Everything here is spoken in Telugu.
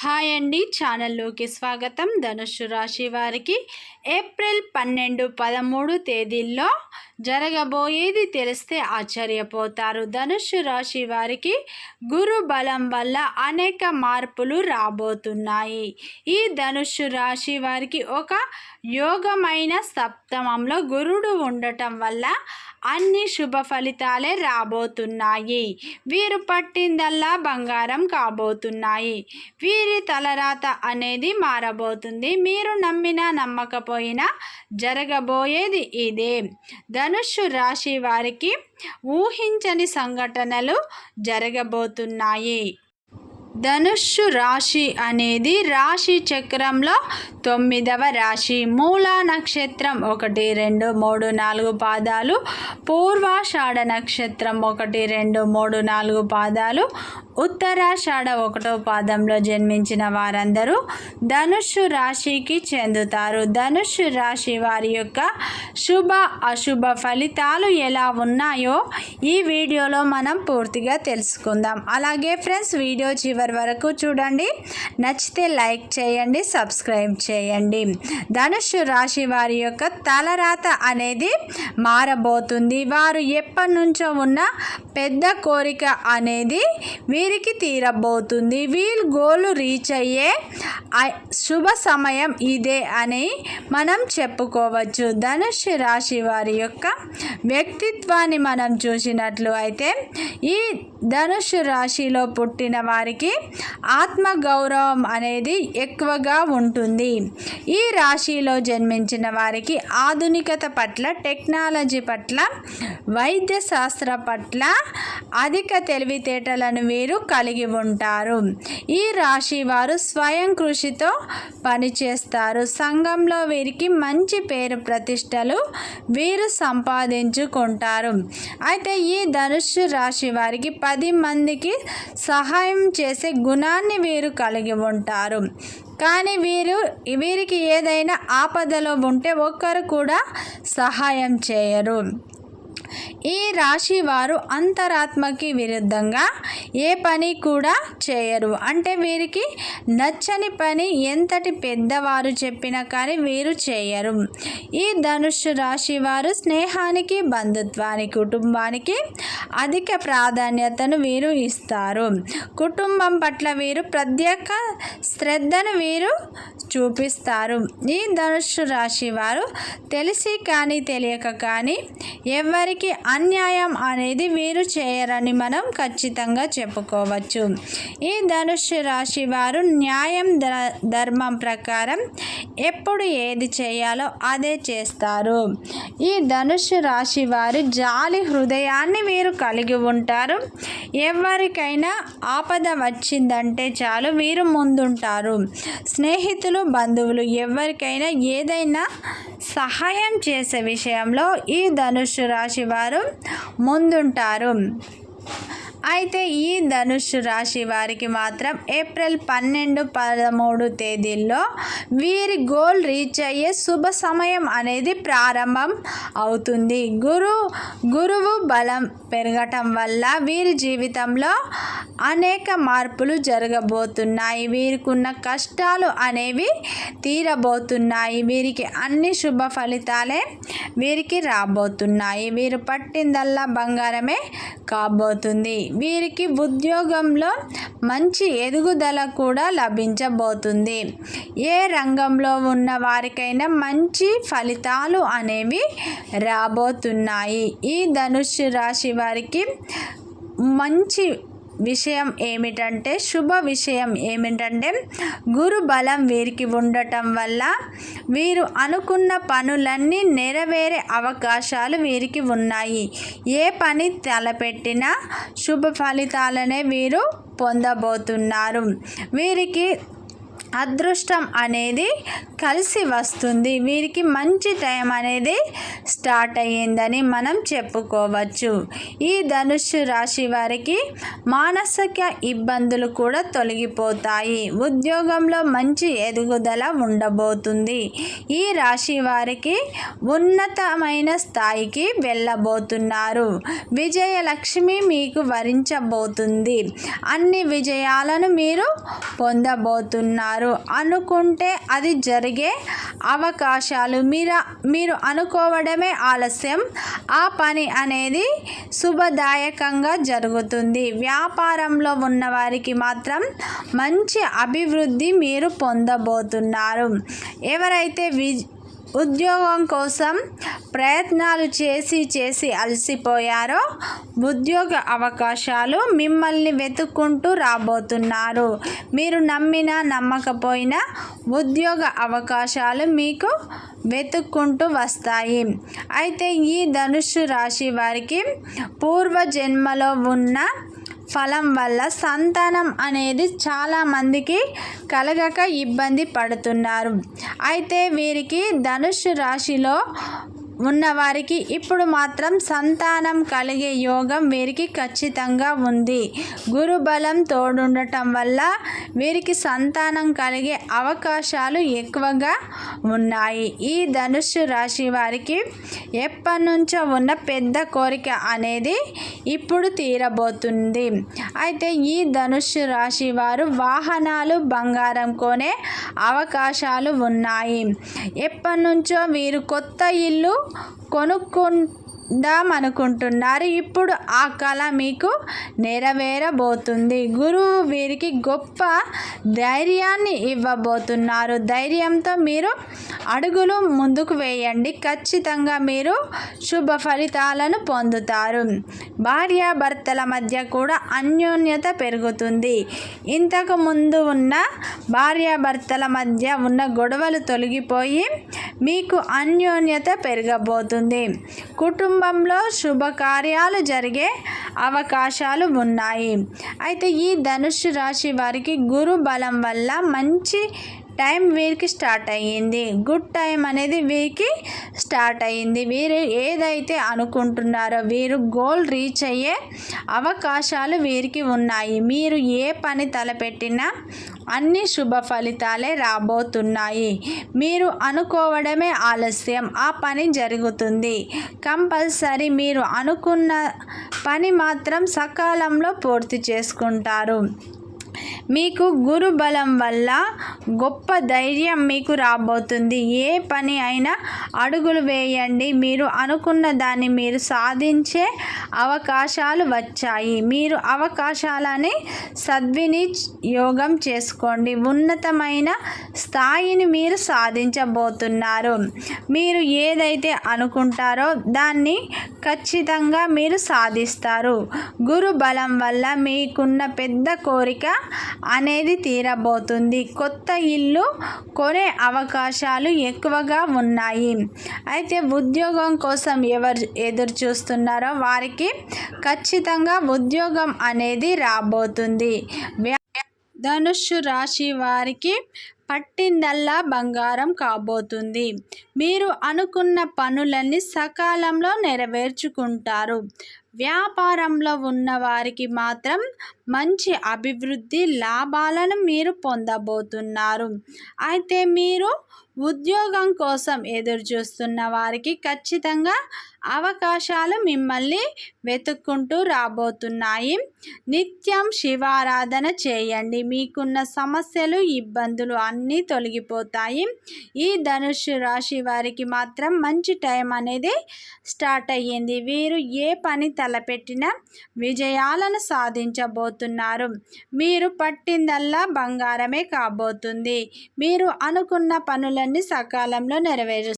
హాయ్ అండి ఛానల్లోకి స్వాగతం. ధనుస్సు రాశి వారికి ఏప్రిల్ పన్నెండు పదమూడు తేదీల్లో జరగబోయేది తెలిస్తే ఆశ్చర్యపోతారు. ధనుస్సు రాశి వారికి గురు బలం వల్ల అనేక మార్పులు రాబోతున్నాయి. ఈ ధనుస్సు రాశి వారికి ఒక యోగమైన సప్తమంలో గురుడు ఉండటం వల్ల అన్ని శుభ ఫలితాలే రాబోతున్నాయి. వీరు పట్టిందల్లా బంగారం కాబోతున్నాయి. వీరి తలరాత అనేది మారబోతుంది. మీరు నమ్మినా నమ్మకపోయినా జరగబోయేది ఇదే. ధనుస్సు రాశి వారికి ఊహించని సంఘటనలు జరగబోతున్నాయి. ధనుస్సు రాశి అనేది రాశి చక్రంలో తొమ్మిదవ రాశి. మూల నక్షత్రం ఒకటి రెండు మూడు నాలుగు పాదాలు. పూర్వాషాఢ నక్షత్రం ఒకటి రెండు మూడు నాలుగు పాదాలు. ఉత్తరాషాఢ ఒకటో పాదంలో జన్మించిన వారందరూ ధనుస్సు రాశికి చెందుతారు. ధనుస్సు రాశి వారి యొక్క శుభ అశుభ ఫలితాలు ఎలా ఉన్నాయో ఈ వీడియోలో మనం పూర్తిగా తెలుసుకుందాం. అలాగే ఫ్రెండ్స్ వీడియో చివరి వరకు చూడండి. నచ్చితే లైక్ చేయండి సబ్స్క్రైబ్ చేయండి. ధనుషు రాశి వారి యొక్క తలరాత అనేది మారబోతుంది. వారు ఎప్పటి నుంచో ఉన్న పెద్ద కోరిక అనేది వీరికి తీరబోతుంది. వీళ్ళు గోలు రీచ్ అయ్యే శుభ సమయం ఇదే అని మనం చెప్పుకోవచ్చు. ధనుష్ రాశి వారి యొక్క వ్యక్తిత్వాన్ని మనం చూసినట్లు అయితే ఈ ధనుష్ రాశిలో పుట్టిన వారికి ఆత్మగౌరవం అనేది ఎక్కువగా ఉంటుంది. ఈ రాశిలో జన్మించిన వారికి ఆధునికత పట్ల టెక్నాలజీ పట్ల వైద్య శాస్త్ర పట్ల అధిక తెలివితేటలను వీరు కలిగి ఉంటారు. ఈ రాశి వారు స్వయం కృషితో పనిచేస్తారు. సంఘంలో వీరికి మంచి పేరు ప్రతిష్టలు వీరు సంపాదించుకుంటారు. అయితే ఈ ధనుస్సు రాశి వారికి పది మందికి సహాయం చేసే గుణాన్ని వీరు కలిగి ఉంటారు. కానీ వీరు వీరికి ఏదైనా ఆపదలో ఉంటే ఒక్కరు కూడా సహాయం చేయరు. ఈ రాశి వారు అంతరాత్మకి విరుద్ధంగా ఏ పని కూడా చేయరు. అంటే వీరికి నచ్చని పని ఎంతటి పెద్దవారు చెప్పినా కానీ వీరు చేయరు. ఈ ధనుస్సు రాశి వారు స్నేహానికి బంధుత్వానికి కుటుంబానికి అధిక ప్రాధాన్యతను వీరు ఇస్తారు. కుటుంబం పట్ల వీరు ప్రత్యేక శ్రద్ధను వీరు చూపిస్తారు. ఈ ధనుస్సు రాశి వారు తెలిసి కానీ తెలియక కానీ ఎవరికి అన్యాయం అనేది వీరు చేయరని మనం ఖచ్చితంగా చెప్పుకోవచ్చు. ఈ ధనుస్సు రాశి వారు న్యాయం ధ- ధర్మం ప్రకారం ఎప్పుడు ఏది చేయాలో అదే చేస్తారు. ఈ ధనుస్సు రాశి వారి జాలి హృదయాన్ని వీరు కలిగి ఉంటారు. ఎవరికైనా ఆపద వచ్చిందంటే చాలు వీరు ముందుంటారు. స్నేహితులు బంధువులు ఎవరికైనా ఏదైనా సహాయం చేసే విషయంలో ఈ ధనుస్సు రాశి వారు ముందుంటారు. అయితే ఈ ధనుస్సు రాశి వారికి మాత్రం ఏప్రిల్ పన్నెండు పదమూడు తేదీల్లో వీరి గోల్ రీచ్ అయ్యే శుభ సమయం అనేది ప్రారంభం అవుతుంది. గురు గురువు బలం పెరగటం వల్ల వీరి జీవితంలో అనేక మార్పులు జరగబోతున్నాయి. వీరికున్న కష్టాలు అనేవి తీరబోతున్నాయి. వీరికి అన్ని శుభ ఫలితాలే వీరికి రాబోతున్నాయి. వీరు పట్టిందల్లా బంగారమే కాబోతుంది. వీరికి ఉద్యోగంలో మంచి ఎదుగుదల కూడా లభించబోతుంది. ఏ రంగంలో ఉన్న వారికైనా మంచి ఫలితాలు అనేవి రాబోతున్నాయి. ఈ ధనుస్సు రాశి వారికి మంచి విషయం ఏమిటంటే శుభ విషయం ఏమిటంటే గురు బలం వీరికి ఉండటం వల్ల వీరు అనుకున్న పనులన్నీ నెరవేరే అవకాశాలు వీరికి ఉన్నాయి. ఏ పని తలపెట్టినా శుభ ఫలితాలనే వీరు పొందబోతున్నారు. వీరికి అదృష్టం అనేది కలిసి వస్తుంది. వీరికి మంచి టైం అనేది స్టార్ట్ అయ్యిందని మనం చెప్పుకోవచ్చు. ఈ ధనుస్సు రాశి వారికి మానసిక ఇబ్బందులు కూడా తొలగిపోతాయి. ఉద్యోగంలో మంచి ఎదుగుదల ఉండబోతుంది. ఈ రాశి వారికి ఉన్నతమైన స్థాయికి వెళ్ళబోతున్నారు. విజయలక్ష్మి మీకు వరించబోతుంది. అన్ని విజయాలను మీరు పొందబోతున్నారు. అనుకుంటే అది జరిగే అవకాశాలు. మీరు మీరు అనుకోవడమే ఆలస్యం. ఆ పని అనేది శుభదాయకంగా జరుగుతుంది. వ్యాపారంలో ఉన్నవారికి మాత్రం మంచి అభివృద్ధి మీరు పొందబోతున్నారు. ఎవరైతే వి ఉద్యోగం కోసం ప్రయత్నాలు చేసి చేసి అలసిపోయారో ఉద్యోగ అవకాశాలు మిమ్మల్ని వెతుక్కుంటూ రాబోతున్నారు. మీరు నమ్మినా నమ్మకపోయినా ఉద్యోగ అవకాశాలు మీకు వెతుక్కుంటూ వస్తాయి. అయితే ఈ ధనుస్సు రాశి వారికి పూర్వజన్మలో ఉన్న ఫలం వల్ల సంతానం అనేది చాలామందికి కలగక ఇబ్బంది పడుతున్నారు. అయితే వీరికి ధనుష్ రాశిలో ఉన్నవారికి ఇప్పుడు మాత్రం సంతానం కలిగే యోగం వీరికి ఖచ్చితంగా ఉంది. గురుబలం తోడుండటం వల్ల వీరికి సంతానం కలిగే అవకాశాలు ఎక్కువగా ఉన్నాయి. ఈ ధనుస్సు రాశి వారికి ఎప్పటి నుంచో ఉన్న పెద్ద కోరిక అనేది ఇప్పుడు తీరబోతుంది. అయితే ఈ ధనుస్సు రాశి వారు వాహనాలు బంగారం కొనే అవకాశాలు ఉన్నాయి. ఎప్పటి నుంచో వీరు కొత్త ఇల్లు కొనుక్కుందామనుకుంటున్నారు. ఇప్పుడు ఆ కళ మీకు నెరవేరబోతుంది. గురువు వీరికి గొప్ప ధైర్యాన్ని ఇవ్వబోతున్నారు. ధైర్యంతో మీరు అడుగులు ముందుకు వేయండి. ఖచ్చితంగా మీరు శుభ ఫలితాలను పొందుతారు. భార్యాభర్తల మధ్య కూడా అన్యోన్యత పెరుగుతుంది. ఇంతకు ముందు ఉన్న భార్యాభర్తల మధ్య ఉన్న గొడవలు తొలగిపోయి మీకు అన్యోన్యత పెరగబోతుంది. కుటుంబంలో శుభకార్యాలు జరిగే అవకాశాలు ఉన్నాయి. అయితే ఈ ధనుసు రాశి వారికి గురు బలం వల్ల మంచి టైం వీరికి స్టార్ట్ అయ్యింది. గుడ్ టైం అనేది వీరికి స్టార్ట్ అయ్యింది. వీరు ఏదైతే అనుకుంటున్నారో వీరు గోల్ రీచ్ అయ్యే అవకాశాలు వీరికి ఉన్నాయి. మీరు ఏ పని తలపెట్టినా అన్ని శుభ ఫలితాలే రాబోతున్నాయి. మీరు అనుకోవడమే ఆలస్యం. ఆ పని జరుగుతుంది. కంపల్సరీ మీరు అనుకున్న పని మాత్రం సకాలంలో పూర్తి చేసుకుంటారు. మీకు గురు బలం వల్ల గొప్ప ధైర్యం మీకు రాబోతుంది. ఏ పని అయినా అడుగులు వేయండి. మీరు అనుకున్న దాన్ని మీరు సాధించే అవకాశాలు వచ్చాయి. మీరు అవకాశాలని సద్వినియోగం చేసుకోండి. ఉన్నతమైన స్థాయిని మీరు సాధించబోతున్నారు. మీరు ఏదైతే అనుకుంటారో దాన్ని ఖచ్చితంగా మీరు సాధిస్తారు. గురు బలం వల్ల మీకున్న పెద్ద కోరిక అనేది తీరబోతుంది. కొత్త ఇల్లు కొనే అవకాశాలు ఎక్కువగా ఉన్నాయి. అయితే ఉద్యోగం కోసం ఎవరు ఎదురు చూస్తున్నారో వారికి ఖచ్చితంగా ఉద్యోగం అనేది రాబోతుంది. ధనుషు రాశి వారికి పట్టిందల్లా బంగారం కాబోతుంది. మీరు అనుకున్న పనులన్నీ సకాలంలో నెరవేర్చుకుంటారు. వ్యాపారంలో ఉన్న వారికి మాత్రం మంచి అభివృద్ధి లాభాలను మీరు పొందబోతున్నారు. అయితే మీరు ఉద్యోగం కోసం ఎదురు చూస్తున్న వారికి ఖచ్చితంగా అవకాశాలు మిమ్మల్ని వెతుక్కుంటూ రాబోతున్నాయి. నిత్యం శివారాధన చేయండి. మీకున్న సమస్యలు ఇబ్బందులు అన్నీ తొలగిపోతాయి. ఈ ధనుషు రాశి వారికి మాత్రం మంచి టైం అనేది స్టార్ట్ అయ్యింది. వీరు ఏ పని తలపెట్టినా విజయాలను సాధించబోతున్నారు. మీరు పట్టిందల్లా బంగారమే కాబోతుంది. మీరు అనుకున్న పనులన్నీ సకాలంలో నెరవేరు